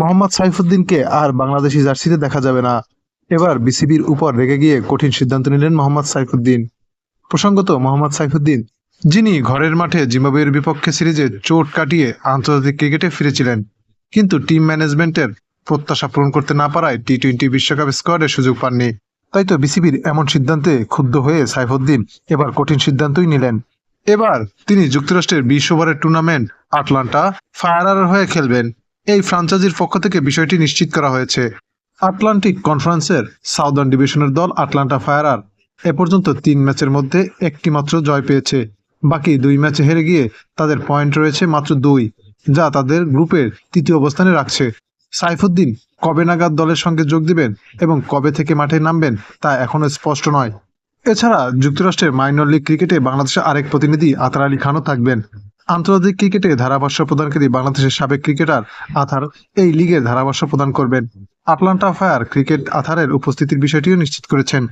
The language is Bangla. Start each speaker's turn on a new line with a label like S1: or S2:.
S1: মোহাম্মদ সাইফুদ্দিনকে আর বাংলাদেশি জার্সিতে দেখা যাবে না। এবার বিসিবির উপর রেগে গিয়ে কঠিন সিদ্ধান্ত নিলেন মোহাম্মদ সাইফুদ্দিন। প্রসঙ্গত, মোহাম্মদ সাইফুদ্দিন, যিনি ঘরের মাঠে জিম্বাবুয়ের বিপক্ষে সিরিজে চোট কাটিয়ে আন্তর্জাতিক ক্রিকেটে ফিরেছিলেন, কিন্তু টিম ম্যানেজমেন্টের প্রত্যাশা পূরণ করতে না পারায় টি টোয়েন্টি বিশ্বকাপ স্কোয়াডে সুযোগ পাননি। তাই তো বিসিবির এমন সিদ্ধান্তে ক্ষুব্ধ হয়ে সাইফুদ্দিন এবার কঠিন সিদ্ধান্তই নিলেন। এবার তিনি যুক্তরাষ্ট্রের বিশ ওভারের টুর্নামেন্ট আটলান্টা ফায়ারার হয়ে খেলবেন। এই ফ্রাঞ্চাইজির পক্ষ থেকে বিষয়টি নিশ্চিত করা হয়েছে। আটলান্টিক কনফারেন্সের সাউদার্ন ডিভিশনের দল আটলান্টা ফায়ারার এ পর্যন্ত তিন ম্যাচের মধ্যে একটি মাত্র জয় পেয়েছে। বাকি দুই ম্যাচে হেরে গিয়ে তাদের পয়েন্ট রয়েছে মাত্র দুই, যা তাদের গ্রুপের তৃতীয় অবস্থানে রাখছে। সাইফুদ্দিন কবে নাগাদ দলের সঙ্গে যোগ দিবেন এবং কবে থেকে মাঠে নামবেন তা এখনও স্পষ্ট নয়। এছাড়া যুক্তরাষ্ট্রের মাইনর লিগ ক্রিকেটে বাংলাদেশের আরেক প্রতিনিধি আতার আলী খানও থাকবেন। আন্তর্জাতিক ক্রিকেটে ধারাভাষ্য প্রদানকারী বাংলাদেশের সাবেক ক্রিকেটার আথার এই লিগের ধারাভাষ্য প্রদান করবেন। আটলান্টা ফায়ার ক্রিকেট আথারের উপস্থিতির বিষয়টিও নিশ্চিত করেছেন।